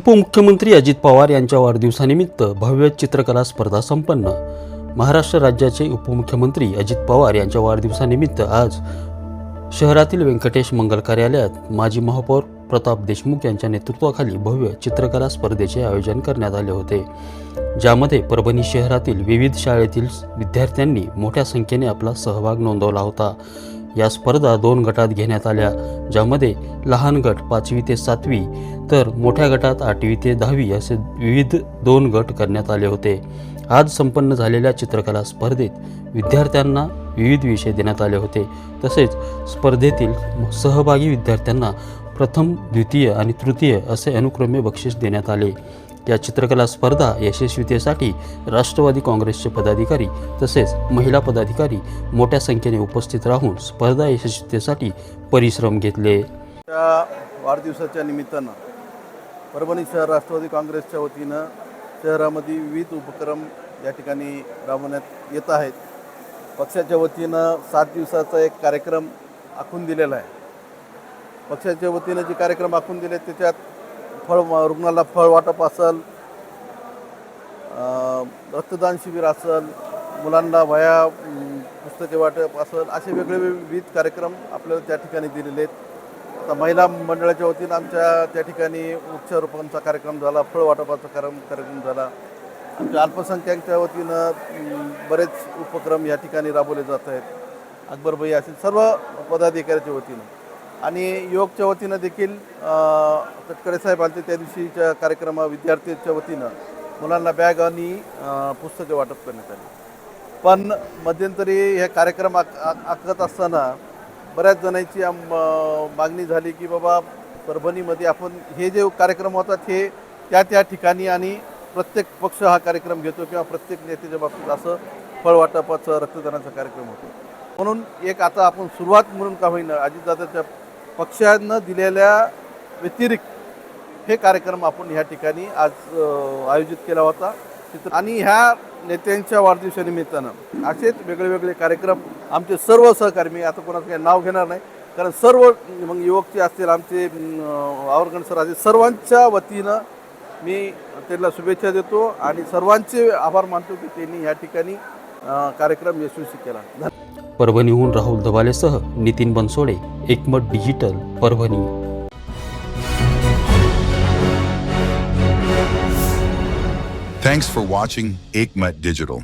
उपमुख्यमंत्री अजित पवार यांच्या वाढदिवसानिमित्त भव्य चित्रकला स्पर्धा संपन्न. महाराष्ट्र राज्याचे उपमुख्यमंत्री अजित पवार यांच्या वाढदिवसानिमित्त आज शहरातील व्यंकटेश मंगल कार्यालयात माजी महापौर प्रताप देशमुख यांच्या नेतृत्वाखाली भव्य चित्रकला स्पर्धेचे आयोजन करण्यात आले होते. ज्यामध्ये परभणी शहरातील विविध शाळेतील विद्यार्थ्यांनी मोठ्या संख्येने आपला सहभाग नोंदवला होता. या स्पर्धा दोन गटात घेण्यात आल्या ज्यामध्ये लहान गट पाचवी ते सातवी तर मोठ्या गटात आठवी ते दहावी असे विविध दोन गट करण्यात आले होते. आज संपन्न झालेल्या चित्रकला स्पर्धेत विद्यार्थ्यांना विविध विषय देण्यात आले होते. तसेच स्पर्धेतील सहभागी विद्यार्थ्यांना प्रथम द्वितीय आणि तृतीय असे अनुक्रमे बक्षीस देण्यात आले. या चित्रकला स्पर्धा यशस्वीतेसाठी राष्ट्रवादी काँग्रेसचे पदाधिकारी तसेच महिला पदाधिकारी मोठ्या संख्येने उपस्थित राहून स्पर्धा यशस्वीतेसाठी परिश्रम घेतले. त्या वाढदिवसाच्या निमित्तानं परभणी शहर राष्ट्रवादी काँग्रेसच्या वतीनं शहरामध्ये विविध उपक्रम या ठिकाणी राबवण्यात येत आहेत. पक्षाच्या वतीनं सात दिवसाचा एक कार्यक्रम आखून दिलेला आहे. पक्षाच्या वतीनं जे कार्यक्रम आखून दिले त्याच्यात फळ रुग्णाला फळ वाटप असेल रक्तदान शिबिर असेल मुलांना वया पुस्तके वाटप असेल असे वेगवेगळे विविध कार्यक्रम आपल्याला त्या ठिकाणी दिलेले आहेत. आता महिला मंडळाच्या वतीनं आमच्या त्या ठिकाणी वृक्षारोपणचा कार्यक्रम झाला फळ वाटपाचा कार्यक्रम कार्यक्रम झाला. आमच्या अल्पसंख्याकच्या वतीनं बरेच उपक्रम या ठिकाणी राबवले जात आहेत. अकबरबाई असेल सर्व पदाधिकाऱ्याच्या वतीनं. आणि योगच्या वतीनं देखील तटकरे साहेब आलते त्या दिवशीच्या कार्यक्रमा विद्यार्थ्यांच्या वतीनं. मुलांना बॅग आणि पुस्तके वाटप करण्यात आली. पण मध्यंतरी हे कार्यक्रम आक आखत असताना बऱ्याच जणांची मागणी झाली की बाबा परभणीमध्ये आपण हे जे कार्यक्रम होतात हे त्या त्या ठिकाणी आणि प्रत्येक पक्ष हा कार्यक्रम घेतो किंवा प्रत्येक नेत्याच्या बाबतीत असं फळवाटपाचं रक्तदानाचा कार्यक्रम होतो. म्हणून एक आता आपण सुरुवात म्हणून का होईना अजितदादाच्या पक्षानं दिलेल्या व्यतिरिक्त हे कार्यक्रम आपण ह्या ठिकाणी आज आयोजित केला होता. चित्र आणि ह्या नेत्यांच्या वाढदिवसानिमित्तानं असेच वेगळेवेगळे कार्यक्रम आमचे सर्व सहकारी मी आता कोणाचं काही नाव घेणार नाही कारण सर्व मग युवकचे असतील आमचे आवरगण सर असतील सर्वांच्या वतीनं मी त्यांना शुभेच्छा देतो आणि सर्वांचे आभार मानतो की त्यांनी ह्या ठिकाणी कार्यक्रम यशस्वी केला. धन्यवाद. परभणीहून Rahul धबालेसह Nitin Bansode Ekmat digital Parbhani Thanks for watching Aikmat Digital.